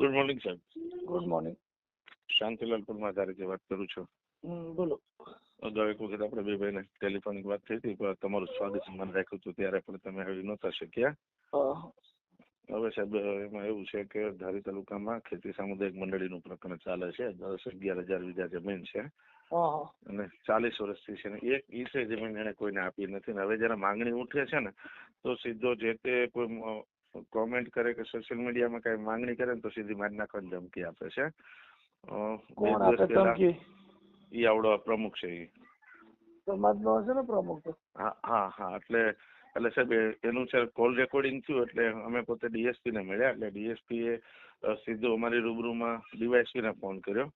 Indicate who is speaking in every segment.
Speaker 1: Good morning Saheb
Speaker 2: good morning
Speaker 1: Shantilal Parmar જે વાત કરું છું.
Speaker 2: બોલો.
Speaker 1: અગાઉ એક વખત આપણે બે ભાઈને ટેલિફોનિક વાત થઈ હતી પણ તમારું સ્વાગત સન્માન રાખ્યું હતું ત્યારે પણ તમે આવી નહોતા શક્યા. હવે સાહેબ એમાં એવું છે કે ધારી તાલુકામાં ખેતી સામુદાયિક મંડળીનું પ્રકરણ ચાલે છે દસ અગિયાર હજાર વીઘા જમીન છે. અને ચાલીસ વર્ષથી છે ને એક ઈસે જમીન એને કોઈને આપી નથી. ને હવે જયારે માંગણી ઉઠે છે ને તો સીધો જે તે કોઈ કોમેન્ટ કરે કે સોશિયલ મીડિયામાં કઈ માંગણી કરે ને તો સીધી મારી નાખવાની ધમકી આપે છે.
Speaker 2: કોણ આપે ધમકી?
Speaker 1: ઈ આવડો પ્રમુખ છે ઈ.
Speaker 2: સમાજનો હશે ને પ્રમુખ
Speaker 1: હા હા હા એટલે એટલે સાહેબ એનું છે કોલ રેકોર્ડિંગ થયું એટલે અમે પોતે ડીએસપી ને મળ્યા એટલે ડીએસપી એ સીધું સીધો અમારી રૂબરૂમાં ડીવાયસપી ને ફોન કર્યો.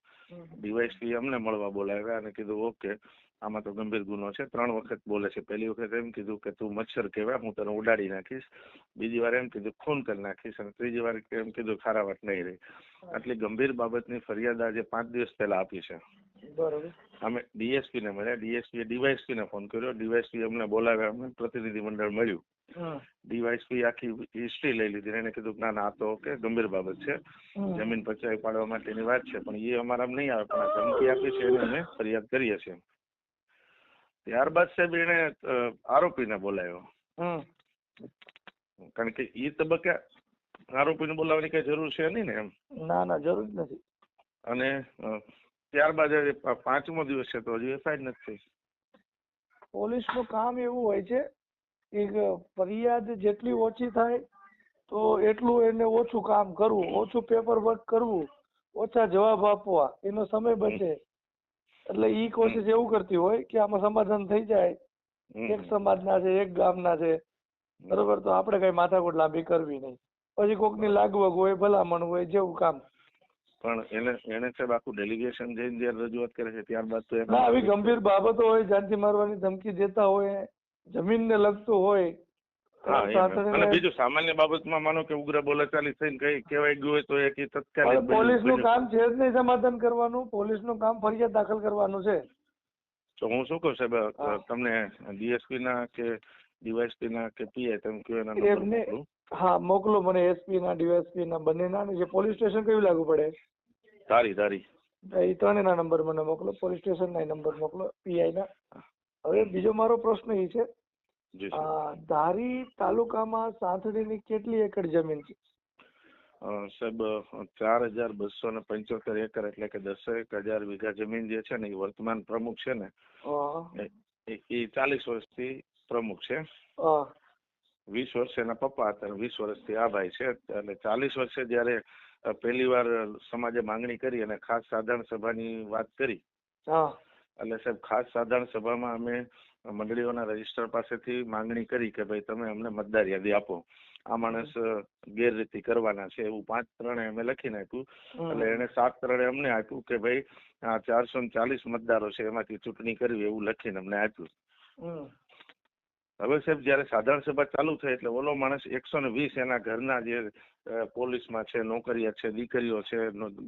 Speaker 1: ડીવાયસપી અમને મળવા બોલાવ્યા અને કીધું ઓકે. આમાં તો ગંભીર ગુનો છે. ત્રણ વખત બોલે છે. પહેલી વખત એમ કીધું કે તું મચ્છર કહેવાય હું તને ઉડાડી નાખીશ. બીજી વાર એમ કીધું ખૂન કરી નાખીશ અને ત્રીજી વાર એમ કીધું ખારાવટ નહીં રહી. આટલી ગંભીર બાબતની ફરિયાદ આજે પાંચ દિવસ પહેલા આપી છે.
Speaker 2: બરોબર.
Speaker 1: અમે ડીએસપી ને મળ્યા. ડીએસપી ડીવાયસપી ને ફોન કર્યો. ડીવાયસપી અમને બોલાવ્યા. અમને પ્રતિનિધિ મંડળ મળ્યું ડીવાયસપી આખી હિસ્ટ્રી લઈ લીધી એને કીધું કે ના ના તો ઓકે ગંભીર બાબત છે. જમીન પચાવી પાડવા માટેની વાત છે. પણ એ અમારા નહીં આવે. પણ આ ધમકી આપી છે એને અમે ફરિયાદ કરીએ છીએ. ત્યારબાદ સાહેબ એને આરોપીને બોલાવ્યો. કારણ કે એ તબક્કે આરોપીને બોલાવવાની કઈ જરૂર છે નહીં ને એમ?
Speaker 2: ના ના જરૂર નથી.
Speaker 1: અને ત્યારબાદ પાંચમો દિવસ છે તો હજુ એફઆઈઆર નથી થઈ.
Speaker 2: પોલીસનું કામ એવું હોય છે કે ફરિયાદ જેટલી ઓછી થાય તો એટલું એને ઓછું કામ કરવું ઓછું પેપર વર્ક કરવું ઓછા જવાબ આપવા એનો સમય બચે. એટલે ઈ કોશિશ એવું કરતી હોય કે આમાં સમાધાન થઈ જાય. એક સમાજના છે એક ગામના છે. બરોબર તો આપણે કઈ માથાકૂટ લાંબી કરવી નહીં. પછી કોકની લાગવગ હોય ભલામણ હોય જેવું કામ.
Speaker 1: પણ એને એને સાહેબ આખું ડેલિગેશન જઈને જયારે રજૂઆત કરે છે ત્યારબાદ તો
Speaker 2: ના આવી ગંભીર બાબતો હોય જાનથી મારવાની ધમકી દેતા હોય જમીનને લગતું હોય
Speaker 1: અને બીજું સામાન્ય બાબતમાં માનો કે ઉગ્ર બોલાચાલી થઈને કઈ કહેવાય ગયું હોય તો એક ઈ તત્કાલીન
Speaker 2: પણ પોલીસનું કામ છે જ નહીં સમાધાન કરવાનું. પોલીસનું કામ ફરિયાદ દાખલ કરવાનું છે.
Speaker 1: તો હું શું કહું સાહેબ તમને ડીએસપી ના કે ડીવાયસપી ના કે પીઆઈ તમે કયો એના નંબર
Speaker 2: હા મોકલો મને એસપી ના ડીવાયસપી ના બંનેના ના જે પોલીસ સ્ટેશન કયું લાગુ પડે?
Speaker 1: તારી ધારી
Speaker 2: એ ત્રણેયના નંબર મને મોકલો. પોલીસ સ્ટેશન ના નંબર મોકલો પીઆઈ ના હવે બીજો મારો પ્રશ્ન એ છે ધારી તાલુકામાં સાંથડીની કેટલી એકર જમીન છે?
Speaker 1: સાહેબ ચાર હજાર બસો ને પંચોતેર એકર એટલે કે દસેક હજાર વીઘા જમીન જે છે ને એ વર્તમાન પ્રમુખ છે ને એ ચાલીસ વર્ષથી પ્રમુખ છે. વીસ વર્ષ એના પપ્પા હતા અને વીસ વર્ષથી આ ભાઈ છે. એટલે ચાલીસ વર્ષે જ્યારે પહેલી વાર સમાજે માંગણી કરી અને ખાસ સાધારણ સભાની વાત કરી એટલે સાહેબ ખાસ સાધારણ સભામાં અમે મંડળીઓના રજિસ્ટર પાસેથી માંગણી કરી કે ભાઈ તમે અમને મતદાર યાદી આપો. આ માણસ ગેરરીતિ કરવાના છે એવું પાંચ ત્રણે અમે લખીને આપ્યું. એટલે એને સાત ત્રણે અમને આપ્યું કે ભાઈ આ ચારસો ને ચાલીસ મતદારો છે એમાંથી ચૂંટણી કરવી એવું લખીને અમને આપ્યું. હવે સાહેબ જયારે સાધારણ સભા ચાલુ થઈ એટલે ઓલો માણસ એકસો ને વીસ એના ઘરના જે પોલીસમાં છે નોકરિયાત છે દીકરીઓ છે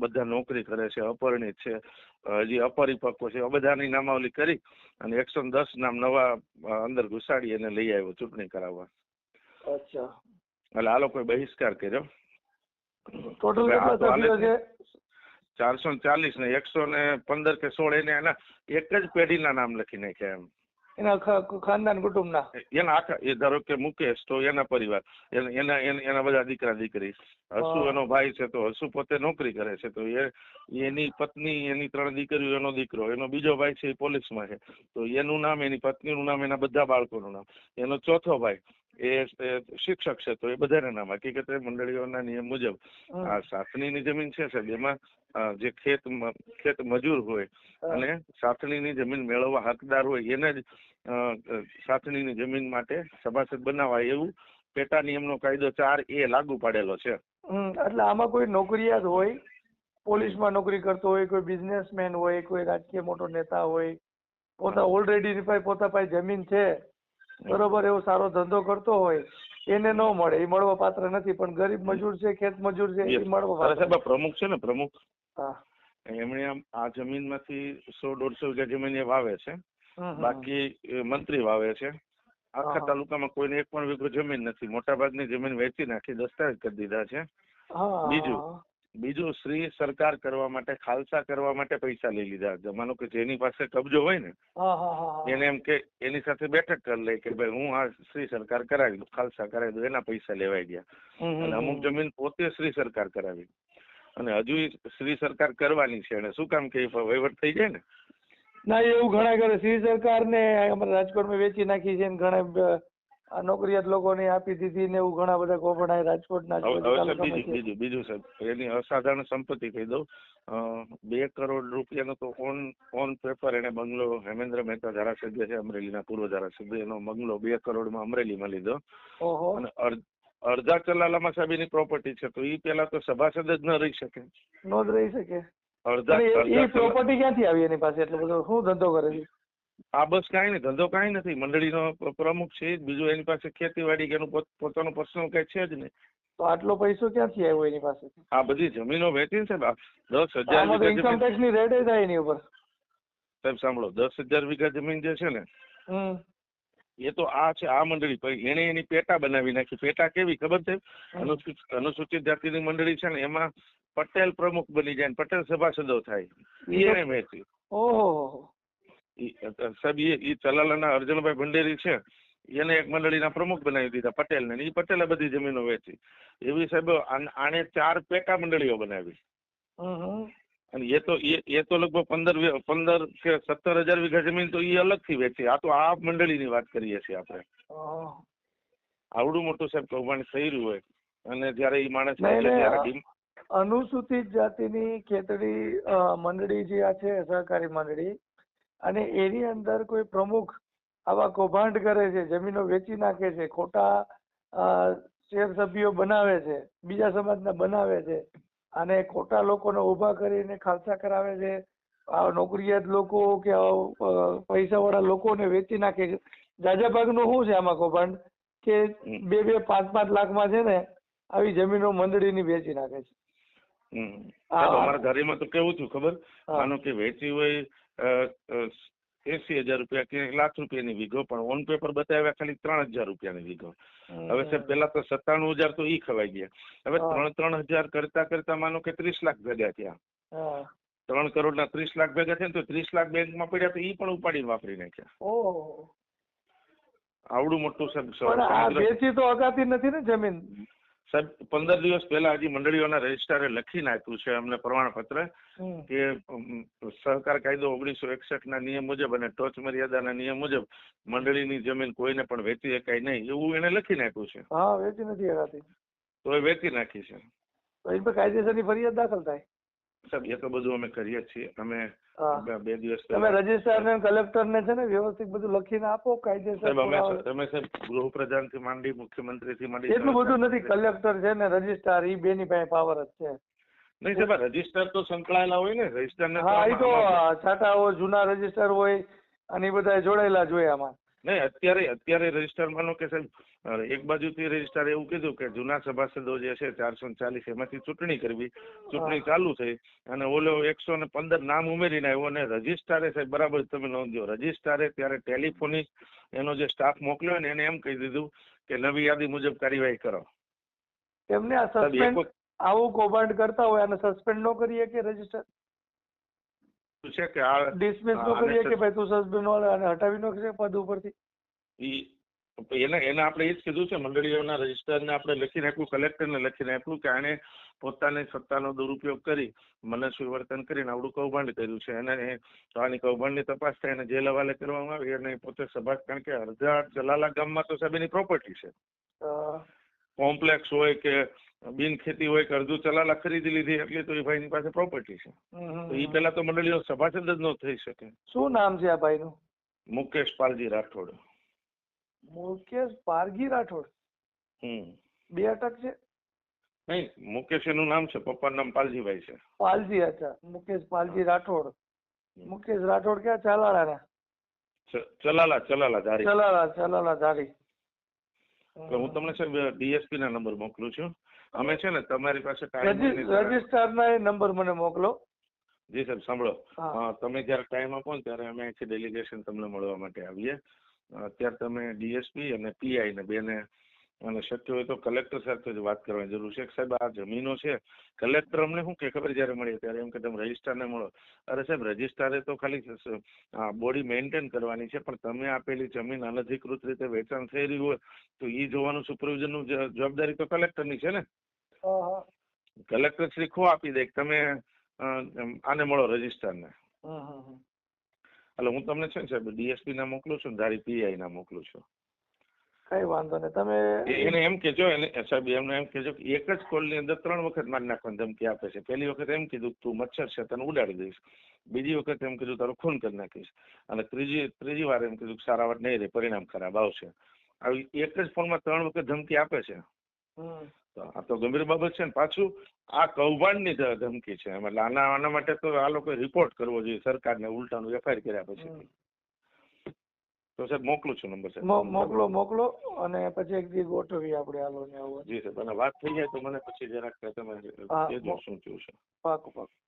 Speaker 1: બધા નોકરી કરે છે અપરિણિત છે હજી અપરિપક્વ છે બધાની નામાવલી કરી અને એકસો ને દસ નામ નવા અંદર ઘુસાડી અને લઈ આવ્યો ચૂંટણી કરાવવા.
Speaker 2: અચ્છા.
Speaker 1: એટલે આ લોકોએ બહિષ્કાર કર્યો. ચારસો ને ચાલીસ ને એકસો ને પંદર કે સોળ એને એના એક જ પેઢીના નામ લખી નાખ્યા એમ.
Speaker 2: એના ખાનદાન કુટુંબના.
Speaker 1: એના આખા એ ધારો કે મુકેશ તો એના પરિવાર એના એના બધા દીકરા દીકરી. હસુ એનો ભાઈ છે તો હસુ પોતે નોકરી કરે છે તો એ એની પત્ની એની ત્રણ દીકરીઓ એનો દીકરો એનો બીજો ભાઈ છે એ પોલીસમાં છે. તો એનું નામ એની પત્નીનું નામ એના બધા બાળકોનું નામ. એનો ચોથો ભાઈ એ શિક્ષક છે તો એ બધાને નામ. હકીકતે મંડળીઓના નિયમ મુજબ આ સાથણીની જમીન છે સાહેબ. એમાં જે ખેત ખેત મજૂર હોય અને સાથણીની જમીન મેળવવા હકદાર હોય એને જ સાથણીની જમીન માટે સભાસદ બનાવાય એવું પેટા નિયમનો કાયદો ચાર એ લાગુ પાડેલો છે.
Speaker 2: એટલે આમાં કોઈ નોકરિયાત હોય પોલીસમાં નોકરી કરતો હોય કોઈ બિઝનેસમેન હોય કોઈ રાજકીય મોટો નેતા હોય પોતા ઓલરેડી પોતા પાસે જમીન છે બરોબર એવો સારો ધંધો કરતો હોય એને ન મળે એ મળવા પાત્ર નથી પણ ગરીબ મજૂર છે ખેત મજૂર છે એ મળવા પાત્ર
Speaker 1: સાહેબ પ્રમુખ છે ને પ્રમુખ?
Speaker 2: હા.
Speaker 1: એમણે આમ આ જમીનમાંથી સો દોઢસો વીઘા જમીન એ વાવે છે. બાકી મંત્રી વાવે છે. આખા તાલુકામાં કોઈને એક પણ વીઘો જમીન નથી. મોટા ભાગની જમીન વેચી નાખી દસ્તાવેજ કરી દીધા છે. બીજું. બીજું શ્રી સરકાર કરવા માટે ખાલસા કરવા માટે પૈસા લઈ લીધા. માનો કે જેની પાસે કબજો હોય ને એને એમ કે એની સાથે બેઠક કરી લે કે ભાઈ હું આ શ્રી સરકાર કરાવી દઉં ખાલસા કરાવી દઉં એના પૈસા લેવાઈ ગયા. અને અમુક જમીન પોતે શ્રી સરકાર કરાવી. અને હજુ શ્રી સરકાર કરવાની છે. અને શું કામ કે વહીવટ થઈ જાય ને?
Speaker 2: ના એવું ઘણા કરે શ્રી સરકાર ને અમારા રાજકોટમાં વેચી નાખી છે ઘણા આ નોકરિયાત લોકોને આપી દીધી ને એવું ઘણા બધા કોપણ આ રાજકોટના
Speaker 1: બીજું બીજું બીજું સાહેબ એની અસાધારણ સંપત્તિ કહી દઉં. બે કરોડ રૂપિયાનો તો ઓન ઓન પેપર એને બંગલો હેમેન્દ્ર મહેતા ધારાસભ્ય છે અમરેલીના પૂર્વ ધારાસભ્ય એનો બંગલો બે કરોડમાં અમરેલીમાં લીધો.
Speaker 2: ઓહો.
Speaker 1: અને અડ- અડધા ચલાલામાં સાહેબ એની પ્રોપર્ટી છે તો એ પેલા તો સભાસદ જ ન રહી શકે.
Speaker 2: નો જ રહી શકે.
Speaker 1: અડધા
Speaker 2: એ- પ્રોપર્ટી ક્યાંથી આવી એની પાસે? એટલે બધો શું ધંધો કરે છે?
Speaker 1: આ બસ કાંઈ નહીં ધંધો કાંઈ નથી. મંડળીનો પ્રમુખ છે બીજું એની પાસે ખેતીવાડી કે એનું પોતાનું પર્સનલ કઈ છે જ નહીં.
Speaker 2: તો આટલો પૈસો ક્યાંથી આવ્યો એની પાસે?
Speaker 1: આ બધી જમીનો વેચી ને સાહેબ દસ હજાર
Speaker 2: ઇન્કમ ટેક્સની રેટ થાય એની ઉપર.
Speaker 1: સાહેબ સાંભળો દસ હજાર વીઘા જમીન જે છે ને એ તો આ છે આ મંડળી. પછી એને એની પેટા બનાવી નાખી. પેટા કેવી ખબર છે? અનુસૂચિત અનુસૂચિત જાતિની મંડળી છે ને એમાં પટેલ પ્રમુખ બની જાય ને પટેલ સભાસદો થાય. એને વેચી.
Speaker 2: ઓહો
Speaker 1: સાહેબ એ ચલાલાના અર્જુનભાઈ ભંડેરી છે. એને એક મંડળીના પ્રમુખ બનાવી દીધા પટેલને. ઈ પટેલે બધી જમીનો વેચી. એવી સાહેબ આને આણે ચાર પેટા મંડળીઓ બનાવી. અને એ તો એ એ તો લગભગ પંદર પંદર કે સત્તર હજાર વીઘા જમીન તો એ અલગથી વેચી. આ તો આ મંડળીની વાત કરીએ છીએ આપણે. આવડું મોટું સાહેબ કૌભાંડ થઈ રહ્યું હોય. અને જ્યારે એ માણસ
Speaker 2: અનુસૂચિત જાતિની ખેતડી મંડળી જે આ છે સહકારી મંડળી અને એની અંદર કોઈ પ્રમુખ આવા કૌભાંડ કરે છે જમીનો વેચી નાખે છે ખોટા શેર સભ્યો બનાવે છે બીજા સમાજના બનાવે છે અને ખોટા લોકોને ઊભા કરીને ખાલસા કરાવે છે. આ નોકરિયાત લોકો કે પૈસા વાળા લોકોને વેચી નાખે છે. જાજા ભાગનું શું છે આમાં કૌભાંડ? કે બે બે પાંચ પાંચ લાખમાં છે ને આવી જમીનો મંડળીની વેચી નાખે છે.
Speaker 1: અમારા ધારીમાં તો કેવું થયું ખબર? માનો કે વેચી હોય એસી હજાર રૂપિયા કે એક લાખ રૂપિયાની વીઘો પણ ઓન પેપર બતાવ્યા ખાલી ત્રણ હજાર રૂપિયાની વીઘો. હવે સાહેબ પેલા તો સત્તાણું હજાર તો ઈ ખવાઈ ગયા. હવે ત્રણ ત્રણ હજાર કરતા કરતા માનો કે ત્રીસ લાખ ભેગા થયા. ત્રણ કરોડ ના ત્રીસ લાખ ભેગા થયા ને તો ત્રીસ લાખ બેંકમાં પડ્યા તો ઈ પણ ઉપાડીને વાપરી નાખ્યા. આવડું મોટું
Speaker 2: વેચી તો અગાતી નથી ને જમીન.
Speaker 1: સાહેબ પંદર દિવસ પહેલા હજી મંડળીઓના રજિસ્ટ્રારે લખી નાખ્યું છે અમને પ્રમાણપત્ર કે સહકાર કાયદો ઓગણીસો એકસઠ ના નિયમ મુજબ અને ટોચ મર્યાદાના નિયમ મુજબ મંડળીની જમીન કોઈને પણ વેચી શકાય નહીં એવું એને લખી નાખ્યું છે.
Speaker 2: હા વેચી નથી
Speaker 1: તો એ વેચી નાખી છે.
Speaker 2: તો એની પર કાયદેસરની ફરિયાદ દાખલ થાય.
Speaker 1: સાહેબ એ તો બધું અમે કરીએ છીએ. અમે બે- દિવસ
Speaker 2: તમે રજિસ્ટ્રાર ને કલેક્ટર ને છે ને વ્યવસ્થિત બધું લખીને આપો કાયદેસર
Speaker 1: સાહેબ અમે. તમે સાહેબ ગૃહપ્રધાનથી માંડી મુખ્યમંત્રી થી માંડી
Speaker 2: એટલું બધું નથી. કલેક્ટર છે ને રજિસ્ટ્રાર ઈ બે ની પાસે પાવર જ છે.
Speaker 1: નહીં સાહેબ રજિસ્ટર તો સંકળાયેલા હોય ને. રજિસ્ટર ને
Speaker 2: હા એ તો છાટાઓ જૂના રજિસ્ટર હોય અને એ બધા જોડાયેલા જ હોય આમાં.
Speaker 1: નહીં અત્યારે અત્યારે રજિસ્ટર માનો કે સાહેબ એક બાજુથી રજિસ્ટર એવું કીધું કે જૂના સભાસદો જે છે ચારસો ચાલીસ એમાંથી ચૂંટણી કરવી. ચૂંટણી ચાલુ થઈ અને ઓલો એકસો ને પંદર નામ ઉમેરીને આવ્યો અને રજિસ્ટ્રારે સાહેબ બરાબર તમે નોંધ્યો રજિસ્ટ્રારે ત્યારે ટેલિફોનિક એનો જે સ્ટાફ મોકલ્યો ને એને એમ કહી દીધું કે નવી યાદી મુજબ કાર્યવાહી કરો.
Speaker 2: એમને આ સસ્પેન્ડ આવું કૌભાંડ કરતા હોય અને સસ્પેન્ડ ન કરીએ કે રજિસ્ટર
Speaker 1: છે કે આ
Speaker 2: ડિસમિસ નો કરીએ કે ભાઈ તું સસ્પેન્ડ અને હટાવી નો છે પદ ઉપરથી?
Speaker 1: ઈ એને એને આપણે એ જ કીધું છે મંડળીઓના રજિસ્ટરને આપણે લખીને આપ્યું કલેક્ટરને લખીને આપ્યું કે આણે પોતાની સત્તાનો દુરુપયોગ કરી મનસ્વી વર્તન કરીને આવડું કૌભાંડ કર્યું છે. અને તો આની કૌભાંડની તપાસ થાય અને જેલ હવાલે કરવામાં આવી અને પોતે સભા કારણ કે અડધા જલાલા ગામમાં તો સાહેબ એની પ્રોપર્ટી છે. કોમ્પ્લેક્સ હોય કે બિન ખેતી હોય કે અડધું ચલાલા ખરીદી લીધી એટલે તો એ ભાઈની પાસે પ્રોપર્ટી છે. તો એ. પેલા તો મંડળીનો સભાસદ જ ન થઈ શકે.
Speaker 2: શું નામ છે આ ભાઈનું?
Speaker 1: મુકેશ પાલજી રાઠોડ.
Speaker 2: મુકેશ પારગી રાઠોડ.
Speaker 1: હમ.
Speaker 2: બે અટક છે.
Speaker 1: નહીં મુકેશ એનું નામ છે પપ્પાનું નામ પાલજીભાઈ છે.
Speaker 2: પાલજી અચ્છા. મુકેશ પાલજી રાઠોડ. મુકેશ રાઠોડ ક્યાં? ચાલાળાના
Speaker 1: ચ- ચલાલા ચલાલા ધારી.
Speaker 2: ચલાલા ચલાલા ધારી.
Speaker 1: એટલે હું તમને સાહેબ ડીએસપી ના નંબર મોકલું છું. અમે છે ને તમારી પાસે ટાઈમ
Speaker 2: ના નંબર મને મોકલો.
Speaker 1: જી સાહેબ સાંભળો. તમે જ્યારે ટાઈમ આપો ને ત્યારે અમે અહીંથી ડેલિગેશન તમને મળવા માટે આવીએ. અત્યારે તમે ડીએસપી અને પીઆઈ ને બેને અને શક્ય હોય તો કલેક્ટર સાથે જ વાત કરવાની જરૂર છે. સાહેબ આ જમીનો છે કલેક્ટર અમને શું કે? ખબર જ્યારે મળીએ ત્યારે એમ કે તમે રજિસ્ટ્રારને મળો. અરે સાહેબ રજિસ્ટ્રારે તો ખાલી બોડી મેન્ટેન કરવાની છે પણ તમે આપેલી જમીન અનધિકૃત રીતે વેચાણ થઈ રહ્યું હોય તો એ જોવાનું સુપરવિઝનનું જવાબદારી તો કલેક્ટરની છે ને?
Speaker 2: હા હા.
Speaker 1: કલેક્ટર શ્રી ખો આપી દે તમે આને મળો રજિસ્ટ્રારને. એટલે હું તમને છે ને સાહેબ ડીએસપી ના મોકલું છું ધારી પીઆઈ ના મોકલું છું.
Speaker 2: કઈ વાંધો નહીં. તમે
Speaker 1: એને એમ કેજો એને સાહેબ એમને એમ કેજો કે એક જ કોલની અંદર ત્રણ વખત મારી નાખવાની ધમકી આપે છે. પહેલી વખત એમ કીધું તું મચ્છર છે તને ઉડાડી દઈશ. બીજી વખત એમ કીધું તારું ખૂન કરી નાખીશ. અને ત્રીજી ત્રીજી વાર એમ કીધું કે સારા વાત નહીં રે પરિણામ ખરાબ આવશે. આવી એક જ ફોનમાં ત્રણ વખત ધમકી આપે છે. તો આ તો ગંભીર બાબત છે ને પાછું આ કૌભાંડની ધમકી છે. એટલે આના આના માટે તો આ લોકોએ રિપોર્ટ કરવો જોઈએ સરકારને ઉલટાનું એફઆઈઆર કર્યા પછી. તો સાહેબ મોકલું છું નંબર સાહેબ.
Speaker 2: મોકલો મોકલો અને પછી એક દી ગોઠવી આપણે આ ને આવું.
Speaker 1: જી સાહેબ અને વાત થઈ જાય તો મને પછી જરાક તમે શું થયું છે.
Speaker 2: પાકું પાકું.